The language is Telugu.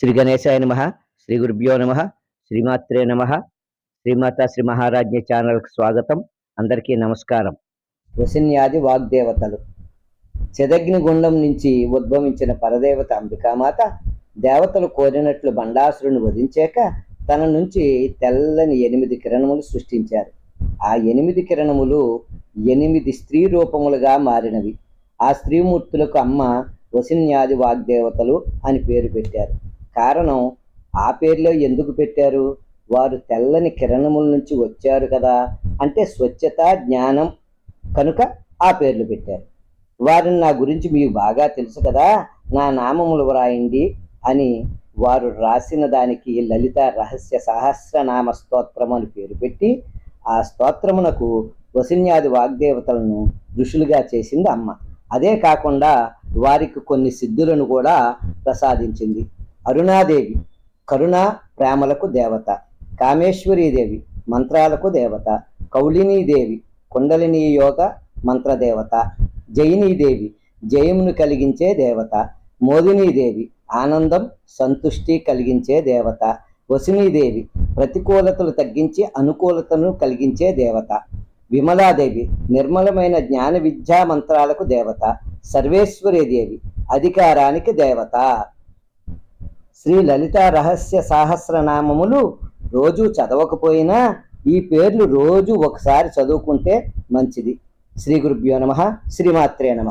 శ్రీ గణేశాయ నమ శ్రీ గురుభ్యో నమ శ్రీమాత్రే నమ. శ్రీమాత శ్రీ మహారాజ్య ఛానల్కి స్వాగతం. అందరికీ నమస్కారం. వసిన్యాది వాగ్దేవతలు. చెదగ్ని గుండం నుంచి ఉద్భవించిన పరదేవత అంబికామాత దేవతలు కోరినట్లు బండాసురుని వధించాక తన నుంచి తెల్లని ఎనిమిది కిరణములు సృష్టించారు. ఆ ఎనిమిది కిరణములు ఎనిమిది స్త్రీ రూపములుగా మారినవి. ఆ స్త్రీమూర్తులకు అమ్మ వసిన్యాది వాగ్దేవతలు అని పేరు పెట్టారు. కారణం ఆ పేర్లో ఎందుకు పెట్టారు? వారు తెల్లని కిరణముల నుంచి వచ్చారు కదా అంటే స్వచ్ఛత జ్ఞానం కనుక ఆ పేర్లు పెట్టారు. వారిని నా గురించి మీకు బాగా తెలుసు కదా నా నామములు వ్రాయండి అని వారు రాసిన దానికి లలిత రహస్య సహస్రనామ స్తోత్రం అని పేరు పెట్టి ఆ స్తోత్రమునకు వసిన్యాది వాగ్దేవతలను ఋషులుగా చేసింది అమ్మ. అదే కాకుండా వారికి కొన్ని సిద్ధులను కూడా ప్రసాదించింది. అరుణాదేవి కరుణ ప్రేమలకు దేవత కామేశ్వరీదేవి మంత్రాలకు దేవత కౌళినీదేవి కుండలిని యోగ మంత్రదేవత జయినీదేవి జయమును కలిగించే దేవత మోదినీదేవి ఆనందం సంతుష్టి కలిగించే దేవత వసునీదేవి ప్రతికూలతలు తగ్గించి అనుకూలతను కలిగించే దేవత విమలాదేవి నిర్మలమైన జ్ఞాన విద్యా మంత్రాలకు దేవత సర్వేశ్వరీదేవి అధికారానికి దేవత. శ్రీ లలిత రహస్య సహస్రనామములు రోజు చదవకపోయినా ఈ పేర్లు రోజు ఒకసారి చదువుకుంటే మంచిది. శ్రీ గురుభ్యో నమ. శ్రీమాత్రే నమ.